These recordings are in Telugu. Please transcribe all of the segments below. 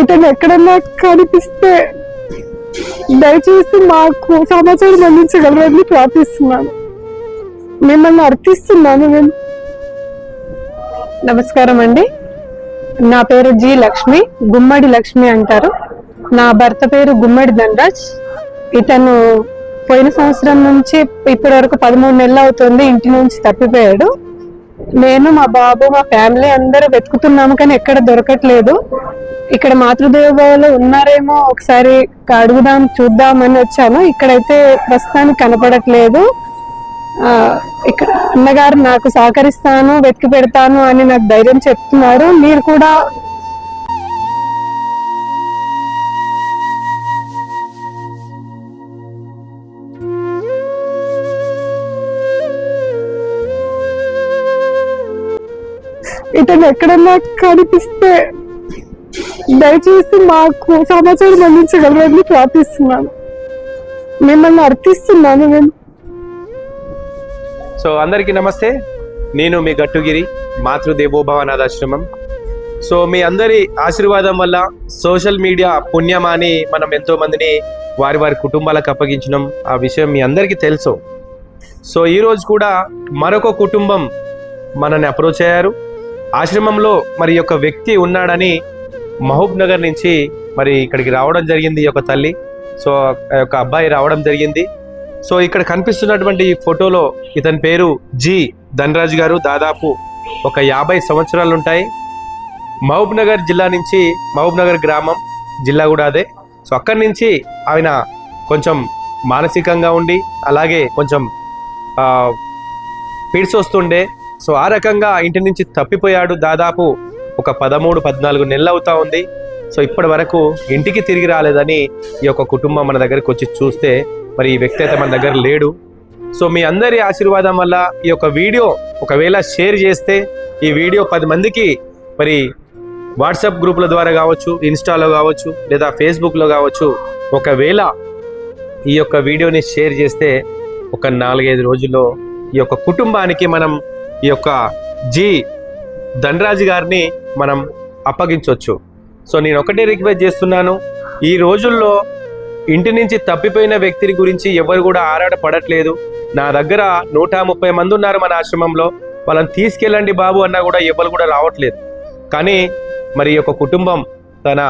ఇతను ఎక్కడన్నా కనిపిస్తే దయచేసి మాకు సమాచారం అందించగలరని ప్రార్థిస్తున్నాను. మిమ్మల్ని అర్థిస్తున్నాను నేను నమస్కారం అండి. నా పేరు జి లక్ష్మి గుమ్మడి లక్ష్మి అంటారు. నా భర్త పేరు గుమ్మడి ధనరాజ్. ఇతను పోయిన సంవత్సరం నుంచి ఇప్పటి వరకు పదమూడు నెలలు అవుతుంది ఇంటి నుంచి తప్పిపోయాడు. నేను మా బాబు మా ఫ్యామిలీ అందరూ వెతుకుతున్నాము కానీ ఎక్కడ దొరకట్లేదు. ఇక్కడ మాతృదేవలో ఉన్నారేమో ఒకసారి అడుగుదాం చూద్దాం అని వచ్చాను. ఇక్కడైతే ప్రస్తుతానికి కనపడట్లేదు. ఇక్కడ అన్నగారు నాకు సహకరిస్తాను వెతికి పెడతాను అని నాకు ధైర్యం చెప్తున్నారు. మీరు కూడా ఇతను ఎక్కడన్నా కనిపిస్తే దయచేసి మాకు సమాచారం అందించగలరని ప్రార్థిస్తున్నాను. మిమ్మల్ని అర్థిస్తున్నాను నేను సో అందరికీ నమస్తే. నేను మీ గట్టుగిరి మాతృదేవోభవనాథాశ్రమం సో మీ అందరి ఆశీర్వాదం వల్ల సోషల్ మీడియా పుణ్యమా అని మనం ఎంతో మందిని వారి వారి కుటుంబాలకు అప్పగించడం ఆ విషయం మీ అందరికీ తెలుసు. సో ఈరోజు కూడా మరొక కుటుంబం మనల్ని అప్రోచ్ అయ్యారు. ఆశ్రమంలో మరి యొక్క వ్యక్తి ఉన్నాడని మహబూబ్ నగర్ నుంచి మరి ఇక్కడికి రావడం జరిగింది ఈ యొక్క తల్లి. సో ఆ యొక్క అబ్బాయి రావడం జరిగింది. సో ఇక్కడ కనిపిస్తున్నటువంటి ఈ ఫోటోలో ఇతని పేరు జి ధనరాజ్ గారు. దాదాపు ఒక యాభై సంవత్సరాలు ఉంటాయి. మహబూబ్ నగర్ జిల్లా నుంచి మహబూబ్ నగర్ గ్రామం జిల్లా కూడా అదే. సో అక్కడి నుంచి ఆయన కొంచెం మానసికంగా ఉండి అలాగే కొంచెం ఆ, వస్తుండే. సో ఆ రకంగా ఇంటి నుంచి తప్పిపోయాడు. దాదాపు ఒక పదమూడు పద్నాలుగు నెలలు అవుతా ఉంది. సో ఇప్పటి వరకు ఇంటికి తిరిగి రాలేదని ఈ యొక్క కుటుంబం మన దగ్గరికి వచ్చి చూస్తే మరి ఈ వ్యక్తి అయితే మన దగ్గర లేడు. సో మీ అందరి ఆశీర్వాదం వల్ల ఈ యొక్క వీడియో ఒకవేళ షేర్ చేస్తే ఈ వీడియో పది మందికి మరి వాట్సాప్ గ్రూపుల ద్వారా కావచ్చు ఇన్స్టాలో కావచ్చు లేదా ఫేస్బుక్లో కావచ్చు ఒకవేళ ఈ యొక్క వీడియోని షేర్ చేస్తే ఒక నాలుగైదు రోజుల్లో ఈ యొక్క కుటుంబానికి మనం ఈ యొక్క జీ ధనరాజు గారిని మనం అప్పగించవచ్చు సో నేను ఒకటే రిక్వెస్ట్ చేస్తున్నాను. ఈ రోజుల్లో ఇంటి నుంచి తప్పిపోయిన వ్యక్తిని గురించి ఎవరు కూడా ఆరాట పడట్లేదు నా దగ్గర నూట ముప్పై మంది ఉన్నారు మన ఆశ్రమంలో. వాళ్ళని తీసుకెళ్ళండి బాబు అన్నా కూడా ఎవరు కూడా రావట్లేదు. కానీ మరి ఒక యొక్క కుటుంబం తన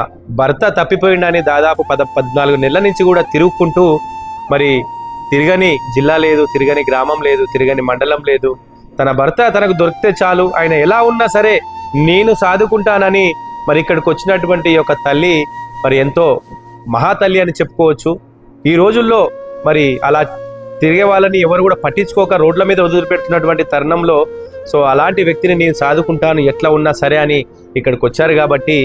భర్త తప్పిపోయిండని దాదాపు పద పద్నాలుగు నెలల నుంచి కూడా తిరుగుకుంటూ మరి తిరగని జిల్లా లేదు తిరగని గ్రామం లేదు తిరగని మండలం లేదు. తన భర్త తనకు దొరికితే చాలు. ఆయన ఎలా ఉన్నా సరే నేను సాదుకుంటానని మరి ఇక్కడికి వచ్చినటువంటి యొక్క తల్లి మరి ఎంతో మహాతల్లి అని చెప్పుకోవచ్చు. ఈ రోజుల్లో మరి అలా తిరిగే వాళ్ళని ఎవరు కూడా పట్టించుకోక రోడ్ల మీద వదిలిపెడుతున్నటువంటి తరుణంలో సో అలాంటి వ్యక్తిని నేను సాదుకుంటాను ఎట్లా ఉన్నా సరే అని ఇక్కడికి వచ్చారు కాబట్టి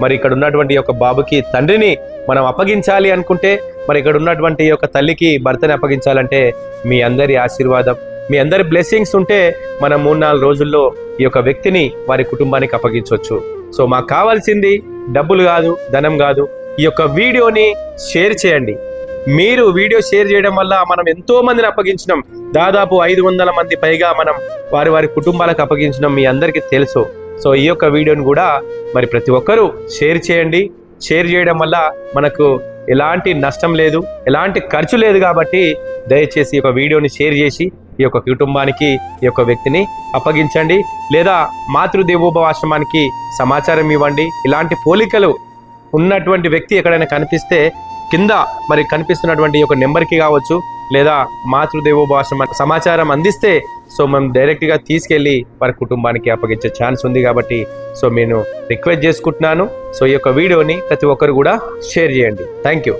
మరి ఇక్కడ ఉన్నటువంటి యొక్క బాబుకి తండ్రిని మనం అప్పగించాలి అనుకుంటే మరి ఇక్కడ ఉన్నటువంటి యొక్క తల్లికి భర్తని అప్పగించాలంటే మీ అందరి ఆశీర్వాదం. మీ అందరి బ్లెస్సింగ్స్ ఉంటే మనం మూడు నాలుగు రోజుల్లో ఈ యొక్క వ్యక్తిని వారి కుటుంబానికి అప్పగించవచ్చు. సో మాకు కావాల్సింది డబ్బులు కాదు ధనం కాదు. ఈ యొక్క వీడియోని షేర్ చేయండి. మీరు వీడియో షేర్ చేయడం వల్ల మనం ఎంతో మందిని అప్పగించినాం. దాదాపు ఐదు వందల మంది పైగా మనం వారి వారి కుటుంబాలకు అప్పగించడం మీ అందరికీ తెలుసు. సో ఈ యొక్క వీడియోని కూడా మరి ప్రతి ఒక్కరూ షేర్ చేయండి. షేర్ చేయడం వల్ల మనకు ఎలాంటి నష్టం లేదు ఎలాంటి ఖర్చు లేదు కాబట్టి దయచేసి ఒక వీడియోని షేర్ చేసి ఈ యొక్క కుటుంబానికి ఈ యొక్క వ్యక్తిని అప్పగించండి. లేదా మాతృదేవోభవ ఆశ్రమానికి సమాచారం ఇవ్వండి. ఇలాంటి పోలికలు ఉన్నటువంటి వ్యక్తి ఎక్కడైనా కనిపిస్తే కింద మరి కనిపిస్తున్నటువంటి ఒక యొక్క నెంబర్కి కావచ్చు లేదా మాతృదేవోభవ సమాచారం అందిస్తే సో మనం డైరెక్ట్గా తీసుకెళ్ళి వారి కుటుంబానికి అప్పగించే ఛాన్స్ ఉంది కాబట్టి సో నేను రిక్వెస్ట్ చేసుకుంటున్నాను. సో ఈ యొక్క వీడియోని ప్రతి ఒక్కరు కూడా షేర్ చేయండి. Thank you